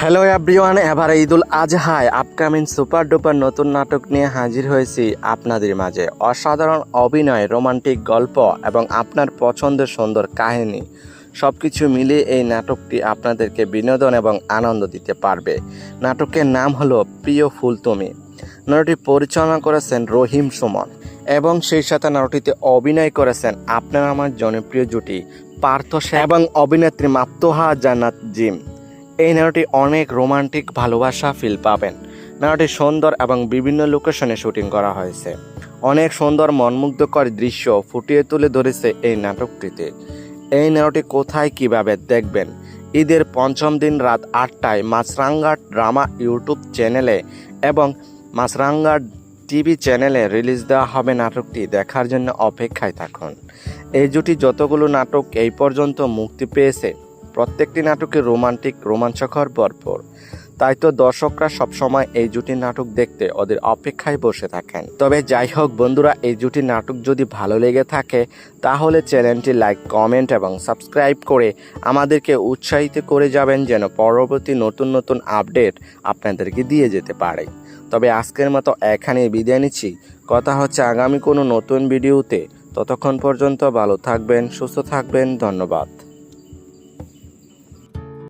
Hello everyone এবারে ঈদুল আজহায় আপকামিং সুপার ডুপার নতুন নাটক নিয়ে হাজির হয়েছি আপনাদের মাঝে। অসাধারণ অভিনয় রোমান্টিক গল্প এবং আপনার পছন্দের সুন্দর কাহিনী। সব কিছু মিলিয়ে এই নাটকটি আপনাদেরকে বিনোদন এবং আনন্দ দিতে পারবে। নাটকের নাম হলো প্রিয় ফুল তুমি। নাটকটি পরিচালনা করেছেন রহিম সুমন এবং সেই সাথে নাটকটিতে অভিনয় করেছেন আপনার আমার জনপ্রিয় জুটি পার্থ এবং অভিনেত্রী মাপ্তোহা জান্নাত জিম। এই নাটকটি অনেক রোমান্টিক ভালোবাসা ফিল পাবেন। নাটকটি সুন্দর এবং বিভিন্ন লোকেশনে শুটিং করা হয়েছে। অনেক সুন্দর মনমুগ্ধকর দৃশ্য ফুটিয়ে তুলে ধরেছে এই নাটকটিতে। এই নাটকটি কোথায় কীভাবে দেখবেন? ঈদের পঞ্চম দিন রাত আটটায় মাছরাঙ্গা ড্রামা ইউটিউব চ্যানেলে এবং মাছরাঙ্গা টিভি চ্যানেলে রিলিজ দেওয়া হবে নাটকটি দেখার জন্য অপেক্ষায় থাকুন। এই জুটি যতগুলো নাটক এই পর্যন্ত মুক্তি পেয়েছে প্রত্যেকটি নাটকে রোমান্টিক, রোমাঞ্চকর ভরপুর। তাই তো দর্শকরা সবসময় এই জুটির নাটক দেখতে ওদের অপেক্ষায় বসে থাকেন। তবে যাই হোক বন্ধুরা, এই জুটির নাটক যদি ভালো লেগে থাকে, তাহলে চ্যানেলটি লাইক, কমেন্ট এবং সাবস্ক্রাইব করে আমাদেরকে উৎসাহিত করে যাবেন যেন পরবর্তী নতুন নতুন আপডেট আপনাদেরকে দিয়ে যেতে পারে। তবে আজকের মতো এখানেই বিদায় নিচ্ছি। কথা হচ্ছে আগামী কোনো নতুন ভিডিওতে। ততক্ষণ পর্যন্ত ভালো থাকবেন, সুস্থ থাকবেন, ধন্যবাদ।